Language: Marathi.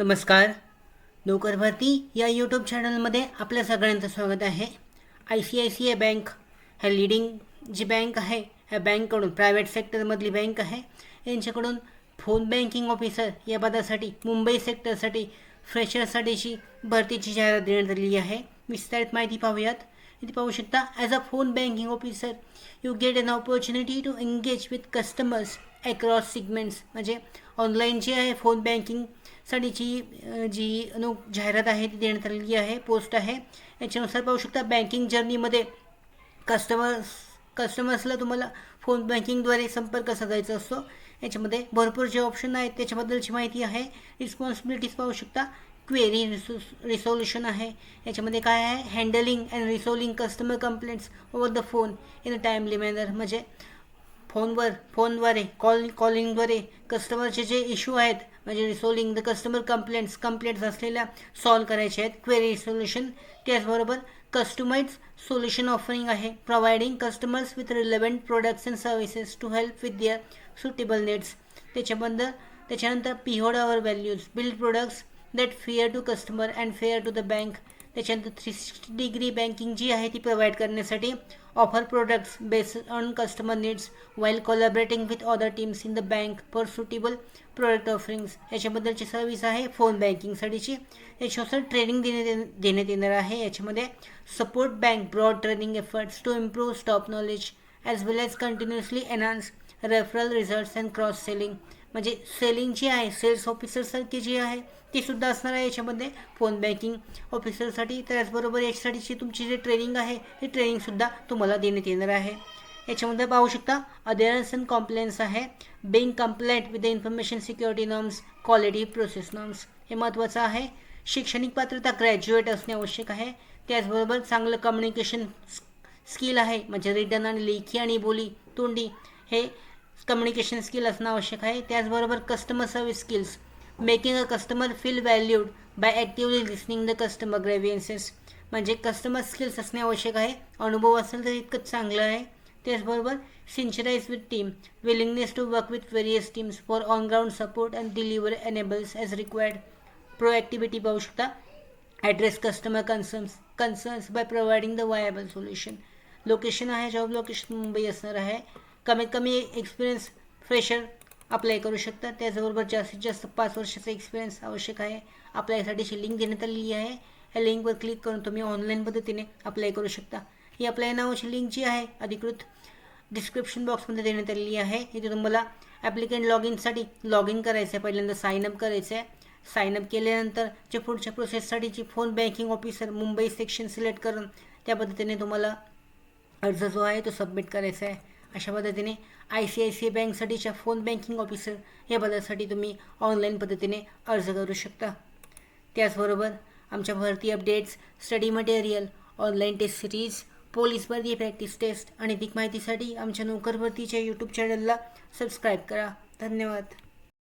नमस्कार. नोकर भरती या यूट्यूब चॅनलमध्ये आपल्या सगळ्यांचं स्वागत आहे. I C I C I bank ह्या लिडिंग जी बँक आहे ह्या बँककडून प्रायव्हेट सेक्टरमधली बँक आहे. यांच्याकडून फोन बँकिंग ऑफिसर या पदासाठी मुंबई सेक्टरसाठी फ्रेशरसाठीची भरतीची जाहिरात देण्यात आलेली आहे. विस्तारित माहिती पाहूयात. इथे पाहू शकता as a phone banking officer you get an opportunity to engage with customers across segments म्हणजे ऑनलाईन जे आहे फोन बँकिंग साठीची जी नो जाहिरात आहे ती देण्यात आलेली आहे पोस्ट आहे. याच्यानुसार पाहू शकता बँकिंग जर्नीमध्ये कस्टमर्स कस्टमर्सला तुम्हाला फोन बँकिंगद्वारे संपर्क साधायचा असतो. याच्यामध्ये भरपूर जे ऑप्शन आहेत त्याच्याबद्दलची माहिती आहे. रिस्पॉन्सिबिलिटीज पाहू शकता. क्वेरी रिसो रिसोल्युशन आहे. याच्यामध्ये काय आहे? Handling and resolving customer complaints over the phone in a timely manner म्हणजे फोनवर फोनद्वारे कॉल कॉलिंगद्वारे कस्टमरचे जे इश्यू आहेत म्हणजे resolving the customer complaints complaints असलेल्या सॉल्व करायचे आहेत क्वेरी सोल्युशन त्याचबरोबर कस्टमाइज सोल्युशन ऑफरिंग आहे providing customers with relevant products and services to help with their suitable needs त्याच्याबद्दल त्याच्यानंतर uphold our values build products that fair to customer and fair to the bank त्याच्यानंतर थ्री सिक्स्टी डिग्री बँकिंग जी आहे ती प्रोव्हाइड करण्यासाठी offer products based on customer needs while collaborating with other teams in the bank for suitable product offerings याच्याबद्दलची service आहे फोन बँकिंगसाठीची याच्यानुसार ट्रेनिंग देण्यात देण्यात येणार आहे. याच्यामध्ये support bank broad training efforts to improve stop knowledge as well as continuously enhance referral results and cross selling म्हणजे सेलिंग जी आहे सेल्स ऑफिसरसारखी जी आहे ती सुद्धा असणार आहे याच्यामध्ये. फोन बँकिंग ऑफिसरसाठी त्याचबरोबर याच्यासाठीची तुमची जी ट्रेनिंग आहे ती ट्रेनिंगसुद्धा तुम्हाला देण्यात येणार आहे. याच्यामध्ये पाहू शकता अदेरन्स अँड कॉम्प्लेन्स आहे. Being compliant with the information security norms quality process norms हे महत्त्वाचं आहे. शैक्षणिक पात्रता ग्रॅज्युएट असणे आवश्यक आहे. त्याचबरोबर चांगलं कम्युनिकेशन स्किल आहे म्हणजे रिटर्न आणि लेखी आणि बोली तोंडी हे कम्युनिकेशन स्किल असणं आवश्यक आहे. त्याचबरोबर customer service skills making a customer feel valued by actively listening the customer grievances म्हणजे कस्टमर स्किल्स असणे आवश्यक आहे. अनुभव असेल तर इतकंच चांगलं आहे. त्याचबरोबर synchronise with team willingness to work with various teams for on ground support and deliverables as required proactivity पाहू शकता. Address customer concerns concerns by providing the viable solution location आहे. जॉब लोकेशन मुंबई असणार आहे. कमीत कमी एक्सपिरियन्स फ्रेशर अप्लाय करू शकता. त्याचबरोबर जास्तीत जास्त पाच वर्षाचा एक्सपिरियन्स आवश्यक आहे. अप्लायसाठीची लिंक देण्यात आलेली आहे. या लिंकवर क्लिक करून तुम्ही ऑनलाईन पद्धतीने अप्लाय करू शकता. ही अप्लाय नावाची लिंक जी आहे अधिकृत डिस्क्रिप्शन बॉक्समध्ये देण्यात आलेली आहे. इथे तुम्हाला ॲप्लिकेंट लॉग इनसाठी लॉग इन करायचं आहे पहिल्यांदा साईन अप करायचं आहे साईन अप केल्यानंतर जे पुढच्या प्रोसेससाठीची phone banking officer Mumbai section select करून त्या पद्धतीने तुम्हाला अर्ज जो आहे तो सबमिट करायचा आहे. अशा पद्धतीने I C I C I बँकसाठीच्या phone banking officer या पदासाठी तुम्ही ऑनलाईन पद्धतीने अर्ज करू शकता. त्याचबरोबर आमच्या भरती updates study material online test series police भरती प्रॅक्टिस टेस्ट आणि अधिक माहितीसाठी आमच्या नोकर भरतीच्या यूट्यूब चॅनलला सबस्क्राईब करा. धन्यवाद.